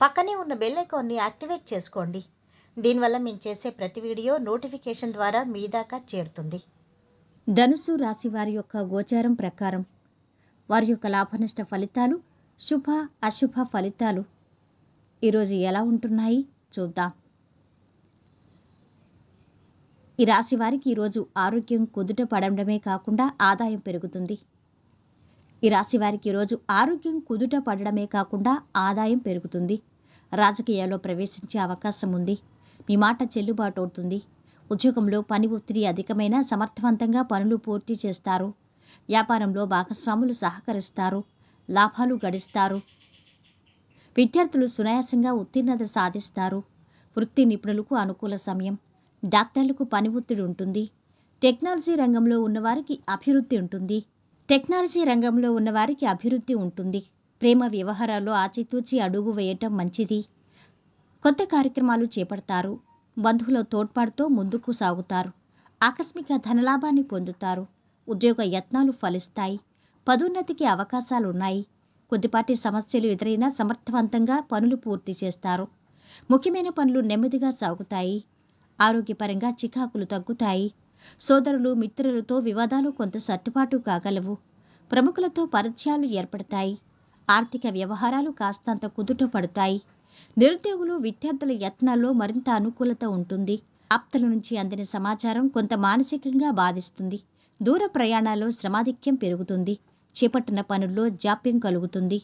పక్కనే ఉన్న బెల్ ఐకాన్ని యాక్టివేట్ చేసుకోండి. దీనివల్ల మేము చేసే ప్రతి వీడియో నోటిఫికేషన్ ద్వారా మీ దాకా చేరుతుంది. ధనుసు రాశి వారి యొక్క గోచారం ప్రకారం వారి యొక్క లాభనష్ట ఫలితాలు శుభ అశుభ ఫలితాలు ఈరోజు ఎలా ఉంటున్నాయి చూద్దాం. ఈ రాశి వారికి ఈరోజు ఆరోగ్యం కుదుట పడడమే కాకుండా ఆదాయం పెరుగుతుంది. ఈ రాశి వారికి ఈరోజు ఆరోగ్యం కుదుట పడడమే కాకుండా ఆదాయం పెరుగుతుంది. రాజకీయాల్లో ప్రవేశించే అవకాశం ఉంది మీ మాట చెల్లుబాటు అవుతుంది ఉద్యోగంలో పని ఒత్తిడి అధికమైన సమర్థవంతంగా పనులు పూర్తి చేస్తారు. వ్యాపారంలో భాగస్వాములు సహకరిస్తారు. లాభాలు గడిస్తారు. విద్యార్థులు సునాయాసంగా ఉత్తీర్ణత సాధిస్తారు. వృత్తి నిపుణులకు అనుకూల సమయం. డాక్టర్లకు పని ఒత్తిడి ఉంటుంది. టెక్నాలజీ రంగంలో ఉన్నవారికి అభివృద్ధి ఉంటుంది. టెక్నాలజీ రంగంలో ఉన్నవారికి అభివృద్ధి ఉంటుంది. ప్రేమ వ్యవహారాల్లో ఆచితూచి అడుగు వేయటం మంచిది. కొత్త కార్యక్రమాలు చేపడతారు. బంధువుల తోడ్పాటుతో ముందుకు సాగుతారు. ఆకస్మిక ధనలాభాన్ని పొందుతారు. ఉద్యోగ యత్నాలు ఫలిస్తాయి. పదోన్నతికి అవకాశాలున్నాయి. కొద్దిపాటి సమస్యలు ఎదురైనా సమర్థవంతంగా పనులు పూర్తి చేస్తారు. ముఖ్యమైన పనులు నెమ్మదిగా సాగుతాయి. ఆరోగ్యపరంగా చికాకులు తగ్గుతాయి. సోదరులు మిత్రులతో వివాదాలు కొంత సర్దుబాటు కాగలవు. ప్రముఖులతో పరిచయాలు ఏర్పడతాయి. ఆర్థిక వ్యవహారాలు కాస్తంత కుదుట పడతాయి. నిరుద్యోగులు విద్యార్థుల యత్నాల్లో మరింత అనుకూలత ఉంటుంది. ఆప్తల నుంచి అందిన సమాచారం కొంత మానసికంగా బాధిస్తుంది. దూర ప్రయాణాల్లో శ్రమాధిక్యం పెరుగుతుంది. చేపట్టిన పనుల్లో జాప్యం కలుగుతుంది.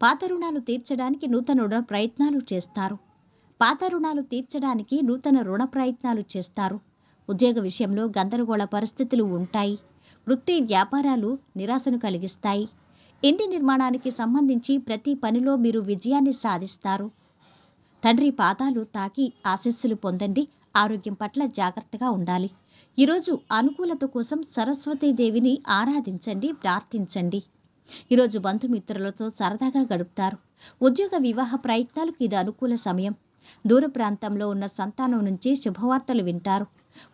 పాత రుణాలు తీర్చడానికి నూతన రుణ ప్రయత్నాలు చేస్తారు. పాత రుణాలు తీర్చడానికి నూతన రుణ ప్రయత్నాలు చేస్తారు. ఉద్యోగ విషయంలో గందరగోళ పరిస్థితులు ఉంటాయి. వృత్తి వ్యాపారాలు నిరాశను కలిగిస్తాయి. ఇంటి నిర్మాణానికి సంబంధించి ప్రతి పనిలో మీరు విజయాన్ని సాధిస్తారు. తండ్రి పాదాలు తాకి ఆశీస్సులు పొందండి. ఆరోగ్యం పట్ల జాగ్రత్తగా ఉండాలి. ఈరోజు అనుకూలత కోసం సరస్వతీదేవిని ఆరాధించండి ప్రార్థించండి. ఈరోజు బంధుమిత్రులతో సరదాగా గడుపుతారు. ఉద్యోగ వివాహ ప్రయత్నాలకు ఇది అనుకూల సమయం. దూర ప్రాంతంలో ఉన్న సంతానం నుంచి శుభవార్తలు వింటారు.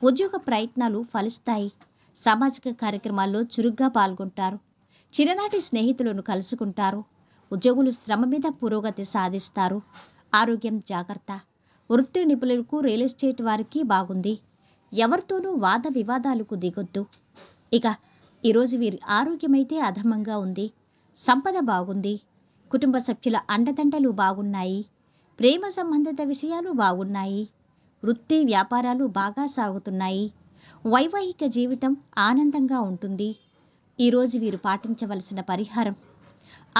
ఉద్యోగ ప్రయత్నాలు ఫలిస్తాయి. సామాజిక కార్యక్రమాల్లో చురుగ్గా పాల్గొంటారు. చిన్ననాటి స్నేహితులను కలుసుకుంటారు. ఉద్యోగులు శ్రమ మీద పురోగతి సాధిస్తారు. ఆరోగ్యం జాగ్రత్త. వృత్తి నిపుణులకు రియల్ ఎస్టేట్ వారికి బాగుంది. ఎవరితోనూ వాద వివాదాలకు దిగొద్దు. ఇక ఈరోజు వీరి ఆరోగ్యమైతే అధమంగా ఉంది. సంపద బాగుంది. కుటుంబ సభ్యుల అండదండలు బాగున్నాయి. ప్రేమ సంబంధిత విషయాలు బాగున్నాయి. వృత్తి వ్యాపారాలు బాగా సాగుతున్నాయి. వైవాహిక జీవితం ఆనందంగా ఉంటుంది. ఈరోజు వీరు పాటించవలసిన పరిహారం.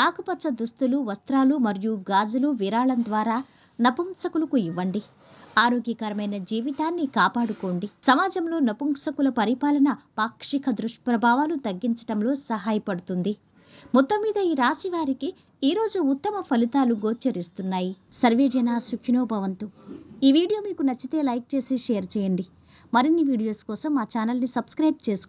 ఆకుపచ్చ దుస్తులు వస్త్రాలు మరియు గాజులు విరాళం ద్వారా నపుంసకులకు ఇవ్వండి. ఆరోగ్యకరమైన జీవితాన్ని కాపాడుకోండి. సమాజంలో నపుంసకుల పరిపాలన పాక్షిక దుష్ప్రభావాలు తగ్గించడంలో సహాయపడుతుంది. మొత్తం మీద ఈ రాశి వారికి ఈరోజు ఉత్తమ ఫలితాలు గోచరిస్తున్నాయి. సర్వేజన సుఖినో భవంతు. ఈ వీడియో మీకు నచ్చితే లైక్ చేసి షేర్ చేయండి. మరిన్ని వీడియోస్ కోసం మా ఛానల్ని సబ్స్క్రైబ్ చేసుకోండి.